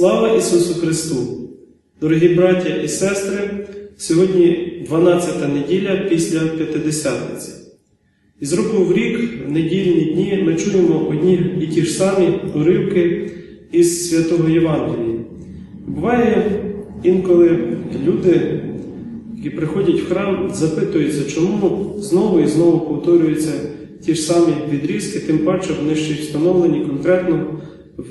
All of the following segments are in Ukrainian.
Слава Ісусу Христу! Дорогі браття і сестри, сьогодні 12-та неділя після П'ятидесятниці. Із року в рік, в недільні дні, ми чуємо одні і ті ж самі уривки із святого Євангелія. Буває інколи люди, які приходять в храм, запитуються, чому знову і знову повторюються ті ж самі відрізки, тим паче вони ще й встановлені конкретно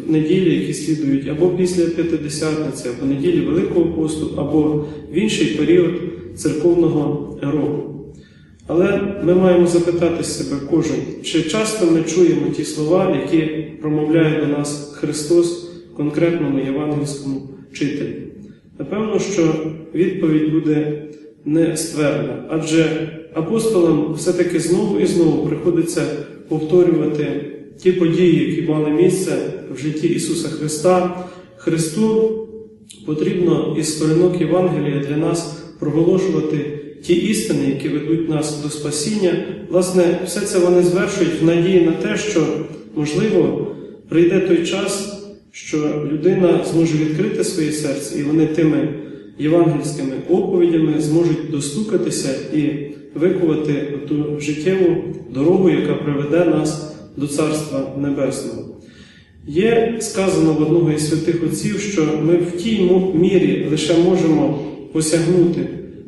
в неділі, які слідують або після П'ятидесятниці, або неділі Великого посту, або в інший період церковного року. Але ми маємо запитати себе кожен, чи часто ми чуємо ті слова, які промовляє до нас Христос в конкретному євангельському чителі. Напевно, що відповідь буде не ствердна, адже апостолам все-таки знову і знову приходиться повторювати ті події, які мали місце в житті Ісуса Христа. Христу потрібно із сторінок Євангелія для нас проголошувати ті істини, які ведуть нас до спасіння. Власне, все це вони звершують в надії на те, що, можливо, прийде той час, що людина зможе відкрити своє серце, і вони тими євангельськими оповідями зможуть достукатися і викувати ту життєву дорогу, яка приведе нас до Царства Небесного. Є сказано в одного із святих отців, що ми в тій мірі лише можемо посягнути,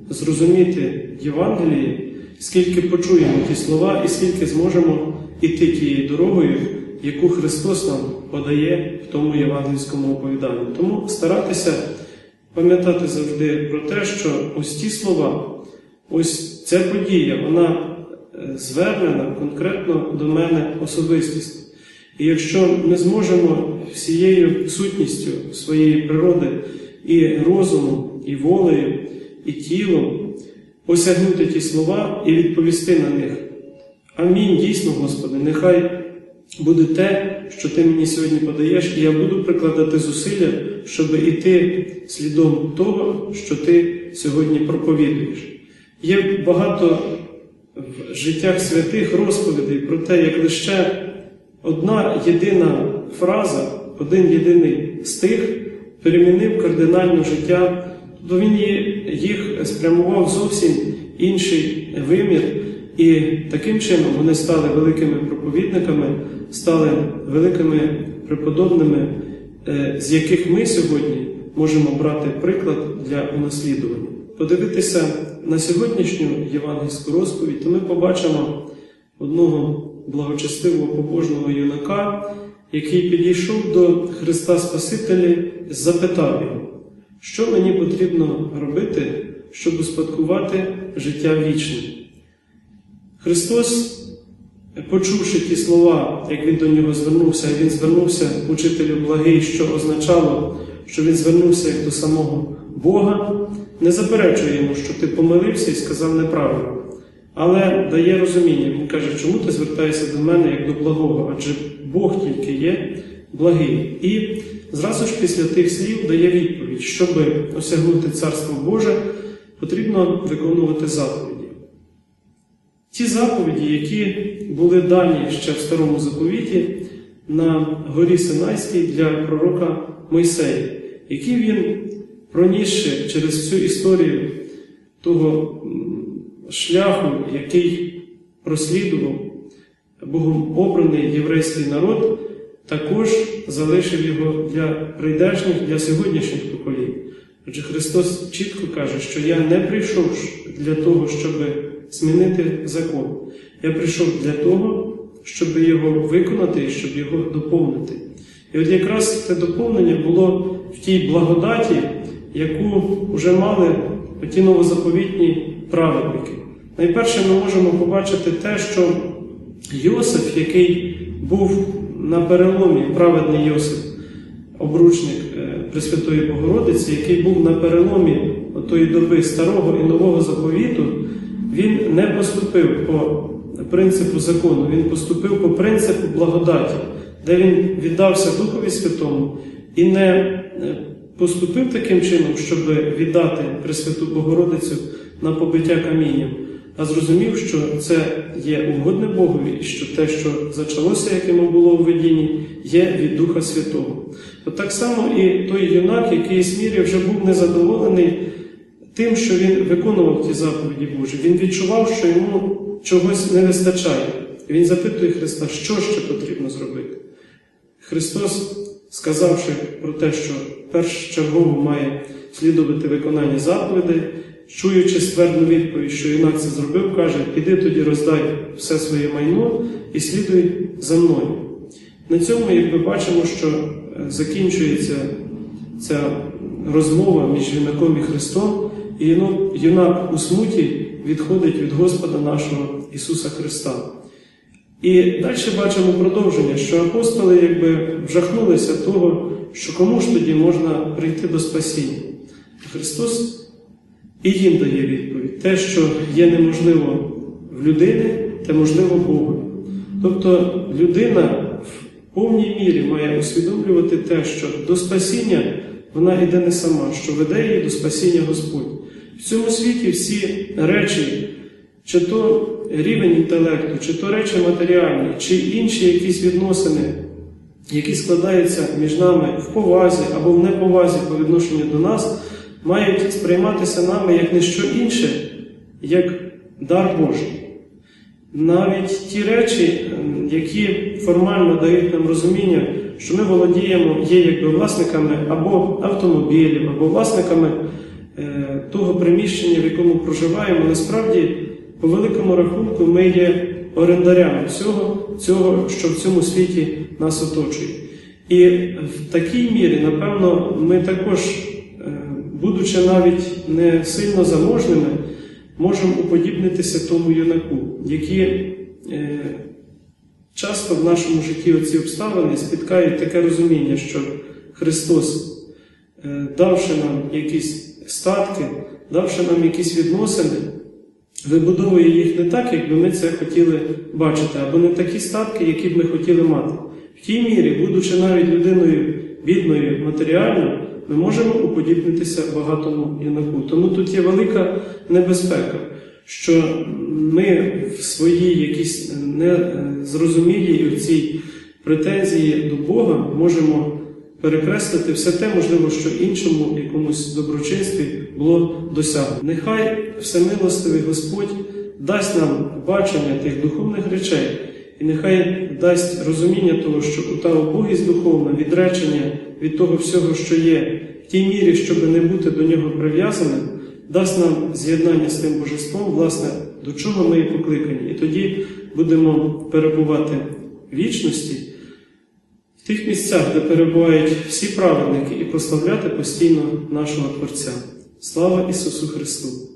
зрозуміти Євангеліє, скільки почуємо ті слова, і скільки зможемо іти тією дорогою, яку Христос нам подає в тому євангельському оповіданні. Тому старатися пам'ятати завжди про те, що ось ті слова, ось ця подія, вона звернена конкретно до мене особистісно. І якщо ми зможемо всією сутністю своєї природи і розумом, і волею, і тілом осягнути ті слова і відповісти на них. Амінь, дійсно, Господи, нехай буде те, що Ти мені сьогодні подаєш, і я буду прикладати зусилля, щоб іти слідом того, що Ти сьогодні проповідуєш. Є багато в життях святих розповідей про те, як лише одна єдина фраза, один єдиний стих перемінив кардинально життя, то він їх спрямував зовсім інший вимір, і таким чином вони стали великими проповідниками, стали великими преподобними, з яких ми сьогодні можемо брати приклад для унаслідування. Подивитися на сьогоднішню євангельську розповідь, то ми побачимо одного благочестивого побожного юнака, який підійшов до Христа Спасителя і запитав його, що мені потрібно робити, щоб успадкувати життя вічне. Христос, почувши ті слова, як він до нього звернувся, він звернувся учителю благий, що означало, що він звернувся як до самого Бога, не заперечує йому, що ти помилився і сказав неправильно. Але дає розуміння, він каже, чому ти звертаєшся до мене як до благого, адже Бог тільки є благий. І зразу ж після тих слів дає відповідь, щоб осягнути Царство Боже, потрібно виконувати заповіді. Ті заповіді, які були дані ще в старому заповіті на горі Синайській для пророка Мойсея, які він, пронісши через всю історію того шляху, який прослідував Богом обраний єврейський народ, також залишив його для прийдешніх, для сьогоднішніх поколінь. Адже Христос чітко каже, що я не прийшов для того, щоб змінити закон. Я прийшов для того, щоб його виконати і щоб його доповнити. І от якраз це доповнення було в тій благодаті, яку вже мали ті новозаповітні праведники. Найперше ми можемо побачити те, що Йосиф, який був на переломі, праведний Йосиф, обручник Пресвятої Богородиці, який був на переломі тої доби старого і нового заповіту, він не поступив по принципу закону, він поступив по принципу благодаті, де він віддався Духові Святому і не поступив таким чином, щоб віддати Пресвяту Богородицю на побиття камінням, а зрозумів, що це є угодне Богові, і що те, що зачалося, як йому було у видінні, є від Духа Святого. От так само і той юнак, який мірі вже був незадоволений тим, що він виконував ті заповіді Божі. Він відчував, що йому чогось не вистачає. Він запитує Христа, що ще потрібно зробити. Христос, сказавши про те, що першочергово має слідувати виконання заповідей, чуючи ствердну відповідь, що юнак це зробив, каже: Піди тоді роздай все своє майно і слідуй за мною. На цьому, як ми бачимо, що е, закінчується ця розмова між юнаком і Христом, і юнак у смуті відходить від Господа нашого Ісуса Христа. І далі бачимо продовження, що апостоли якби вжахнулися того, що кому ж тоді можна прийти до спасіння. Христос і їм дає відповідь. Те, що є неможливо в людини, те можливо Богу. Тобто людина в повній мірі має усвідомлювати те, що до спасіння вона йде не сама, що веде її до спасіння Господь. В цьому світі всі речі, чи то рівень інтелекту, чи то речі матеріальні, чи інші якісь відносини, які складаються між нами в повазі або в неповазі по відношенню до нас, мають сприйматися нами як не що інше, як дар Божий. Навіть ті речі, ем, які формально дають нам розуміння, що ми володіємо, є якби власниками або автомобілів, або власниками е, того приміщення, в якому проживаємо, насправді, по великому рахунку, ми є орендарями всього цього, що в цьому світі нас оточує. І в такій мірі, напевно, ми також, е, будучи навіть не сильно заможними, можемо уподібнитися тому юнаку, які е, часто в нашому житті оці обставини спіткають таке розуміння, що Христос, е, давши нам якісь статки, давши нам якісь відносини, вибудовує їх не так, як би ми це хотіли бачити, або не такі статки, які б ми хотіли мати. В тій мірі, будучи навіть людиною бідною матеріально, ми можемо уподібнитися багатому юнаку. Тому тут є велика небезпека, що ми в своїй якійсь незрозумілій цій претензії до Бога можемо перекреслити все те, можливо, що іншому якомусь доброчинстві було досягнено. Нехай всемилостивий Господь дасть нам бачення тих духовних речей, і нехай дасть розуміння того, що та убогість духовна, відречення від того всього, що є, в тій мірі, щоб не бути до нього прив'язаним, дасть нам з'єднання з тим божеством, власне, до чого ми і покликані. І тоді будемо перебувати в вічності в тих місцях, де перебувають всі праведники, і прославляти постійно нашого Творця. Слава Ісусу Христу!